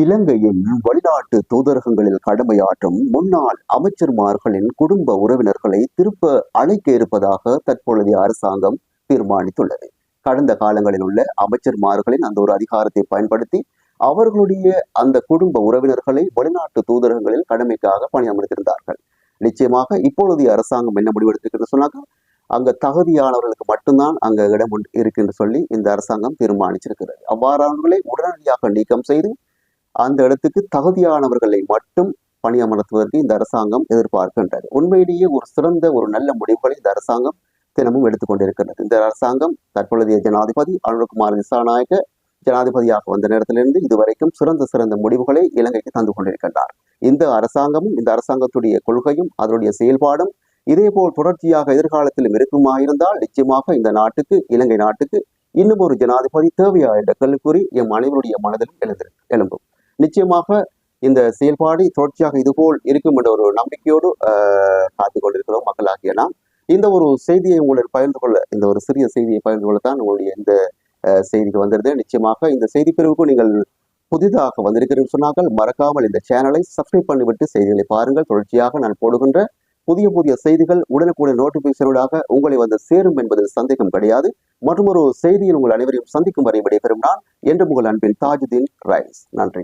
இலங்கையின் வெளிநாட்டு தூதரகங்களில் கடமையாற்றும் முன்னாள் அமைச்சர்மார்களின் குடும்ப உறவினர்களை திருப்ப அழைக்க இருப்பதாக தற்பொழுதைய அரசாங்கம் தீர்மானித்துள்ளது. கடந்த காலங்களில் உள்ள அமைச்சர்மார்களின் அந்த ஒரு அதிகாரத்தை பயன்படுத்தி அவர்களுடைய அந்த குடும்ப உறவினர்களை வெளிநாட்டு தூதரகங்களில் கடமைக்காக பணியமர்த்திருந்தார்கள் நிச்சயமாக இப்பொழுதைய அரசாங்கம் என்ன முடிவெடுத்திருக்கிறது சொன்னாக்க அங்க தகுதியானவர்களுக்கு மட்டும்தான் அங்க இடம் இருக்குன்னு சொல்லி இந்த அரசாங்கம் தீர்மானிச்சிருக்கிறது. அவ்வாறானவர்களை உடனடியாக நீக்கம் செய்து அந்த இடத்துக்கு தகுதியானவர்களை மட்டும் பணியமர்த்துவதற்கு இந்த அரசாங்கம் எதிர்பார்க்கின்றது. உண்மையிலேயே ஒரு சிறந்த ஒரு நல்ல முடிவுகளை இந்த அரசாங்கம் தினமும் எடுத்துக்கொண்டிருக்கிறது இந்த அரசாங்கம் தற்பொழுதைய ஜனாதிபதி அனுர்குமார் திசாநாயக ஜனாதிபதியாக வந்த நேரத்திலிருந்து இதுவரைக்கும் சிறந்த சிறந்த முடிவுகளை இலங்கைக்கு தந்து கொண்டிருக்கின்றார். இந்த அரசாங்கமும் இந்த அரசாங்கத்துடைய கொள்கையும் அதனுடைய செயல்பாடும் இதேபோல் தொடர்ச்சியாக எதிர்காலத்திலும் இருக்குமாயிருந்தால் நிச்சயமாக இந்த நாட்டுக்கு இலங்கை நாட்டுக்கு இன்னும் ஒரு ஜனாதிபதி தேவையா என்ற கூறி எம் அனைவருடைய மனதிலும் எழுந்திரு எழும்பும். நிச்சயமாக இந்த செயல்பாடு தொடர்ச்சியாக இதுபோல் இருக்கும் என்ற ஒரு நம்பிக்கையோடு காத்து காத்துக் கொண்டிருக்கிறோம் மக்களாகிய நாம். இந்த ஒரு செய்தியை உங்களுடன் பகிர்ந்து கொள்ள இந்த ஒரு சிறிய செய்தியை பகிர்ந்து கொள்ளத்தான் உங்களுடைய இந்த செய்திக்கு வந்திருது நிச்சயமாக இந்த செய்தி பிரிவுக்கு நீங்கள் புதிதாக வந்திருக்கிறேன்னு சொன்னார்கள். மறக்காமல் இந்த சேனலை சப்ஸ்கிரைப் பண்ணிவிட்டு செய்திகளை பாருங்கள். தொடர்ச்சியாக நான் போடுகின்ற புதிய புதிய செய்திகள் உடனுக்குடன் நோட்டிபிகேஷனோடாக உங்களை வந்து சேரும் என்பதில் சந்தேகம் கிடையாது. மற்றும் ஒரு செய்தியில் உங்கள் அனைவரையும் சந்திக்கும் வரை விடைபெறும் நான் என்று உங்கள் அன்பின் தாஜுதீன் ரைஸ். நன்றி.